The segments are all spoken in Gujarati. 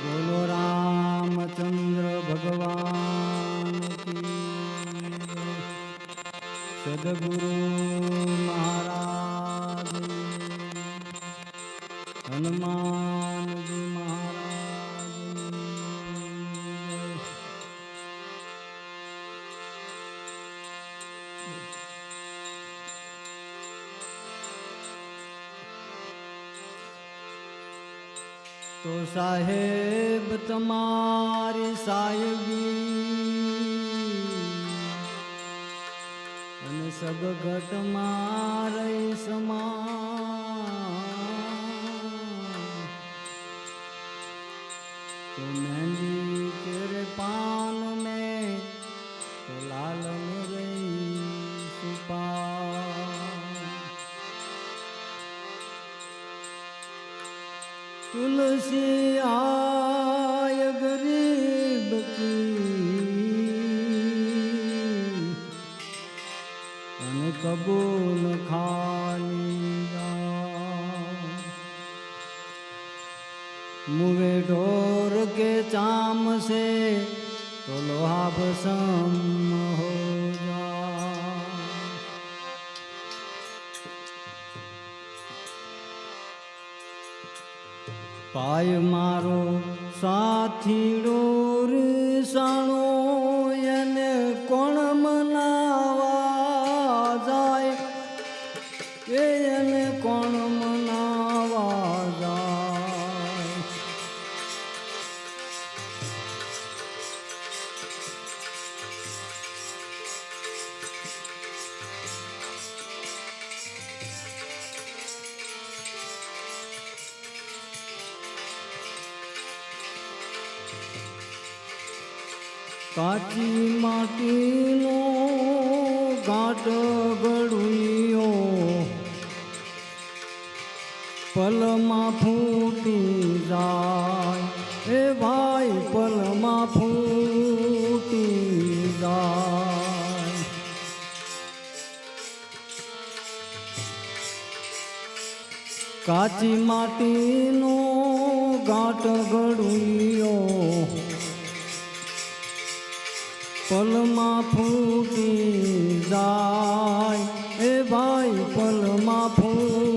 બોલો રામચંદ્ર ભગવાન. સદગુરુ મહારાજ હનુમાનજી તો સાહેબ તમારી સાહેબી. અને સબગટ મારી સમાન તુલસી આય ગરીબ કી અને કબૂલ ખાની મુવે ઢોર કે ચામ સે તો લોહાબ સમ પાય મારો સાથીડો રીસાણો કાચી માટીનો ઘાટ ગળુયો પલમાં ફૂટી જાય એ ભાઈ પલમાં ફૂટી જાય કાચી માટીનો ઘાટ ગળુયો પલમાં ફૂટી જાય. એ ભાઈ પલમાં ફૂટી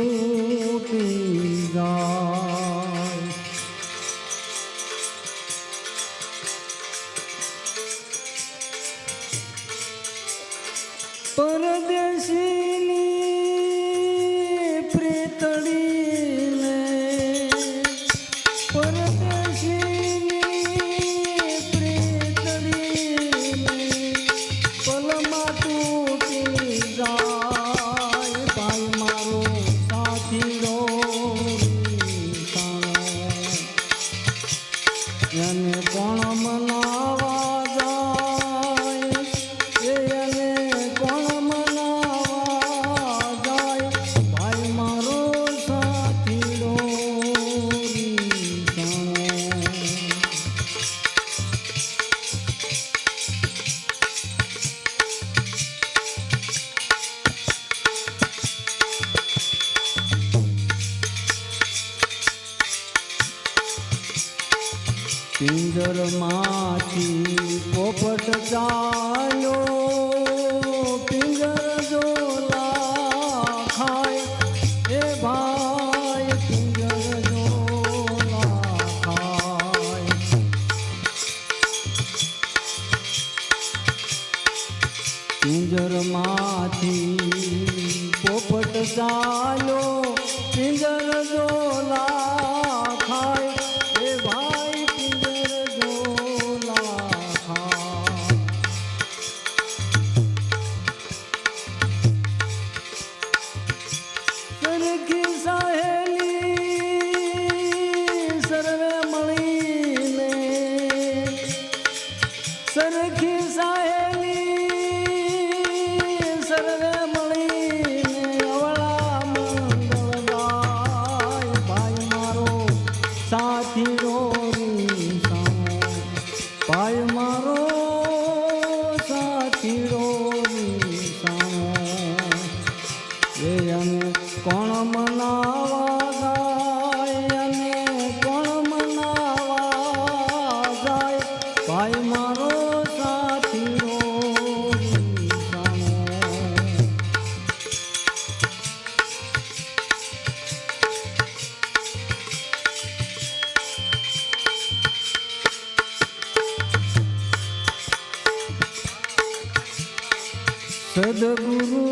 the Guru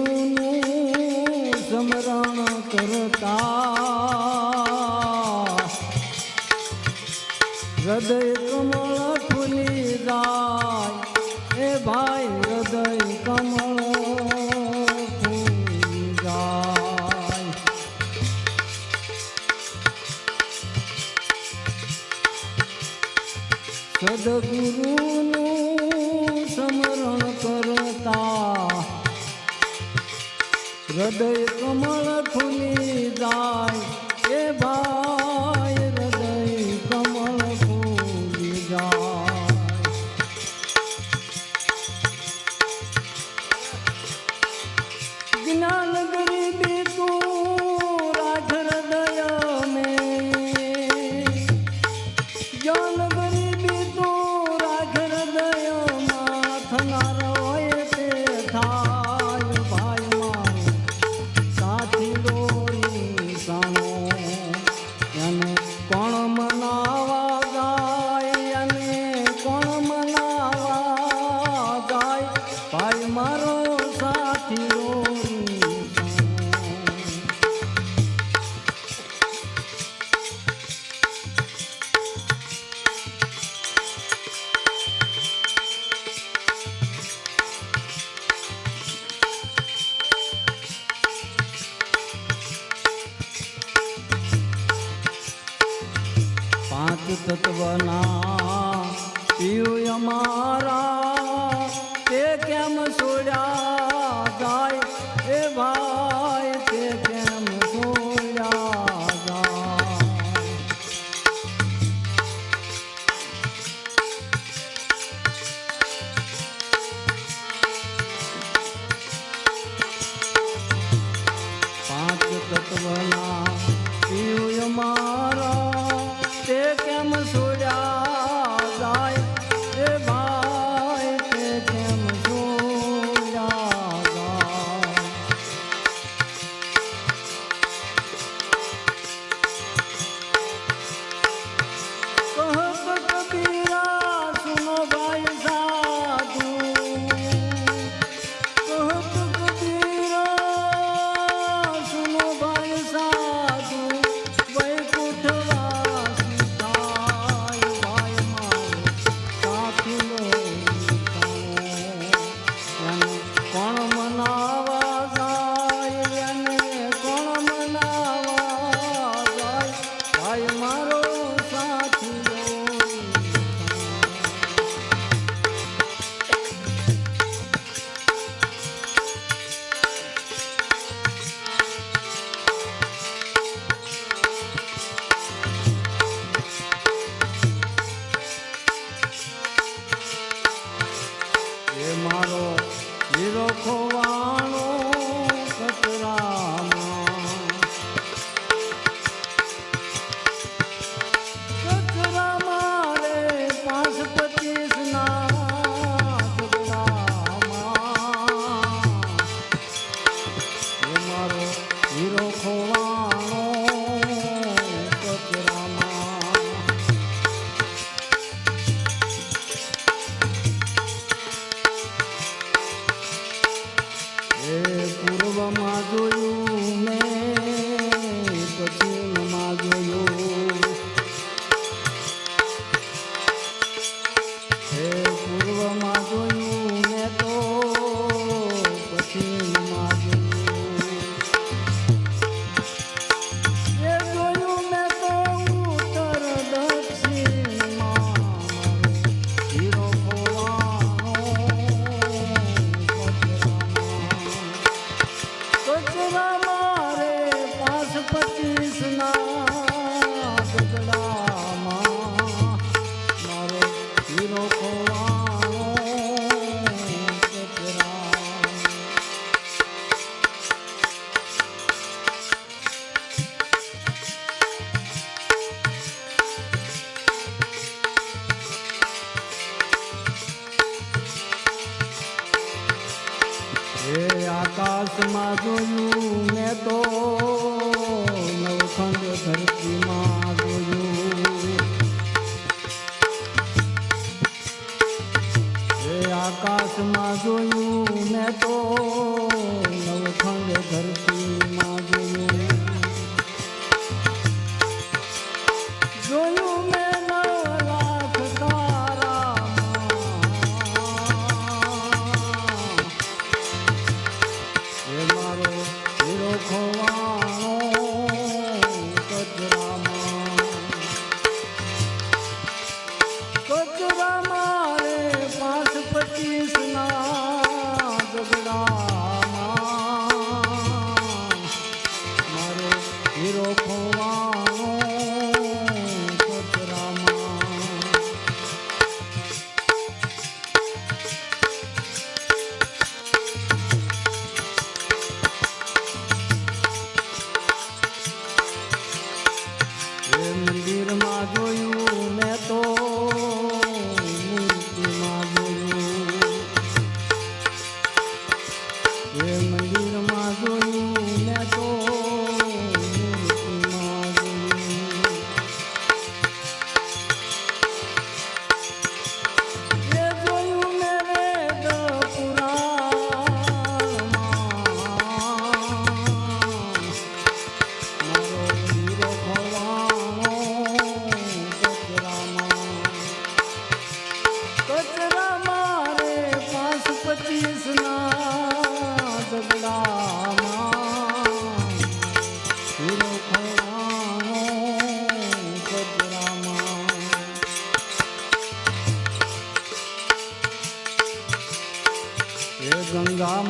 પાંચ તત્વના પીયું અમારા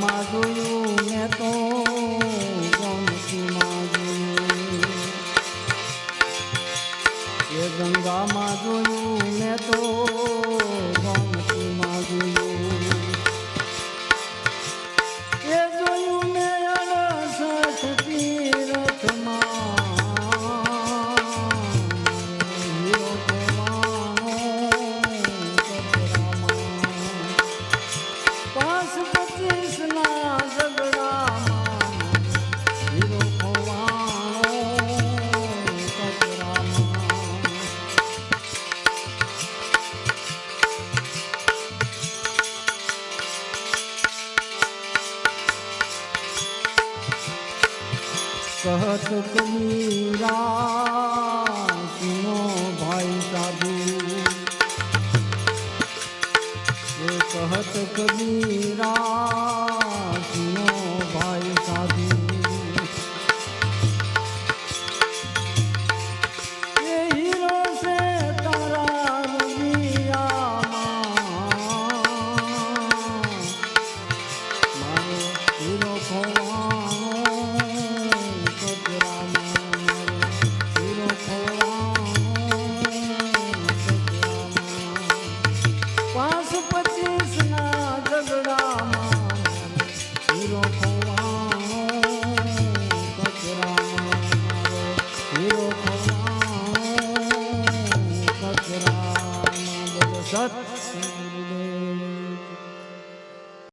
માં જોયું મેં તો ગમતીમાં જોયું એ ગંગામાં જોયું મેં તો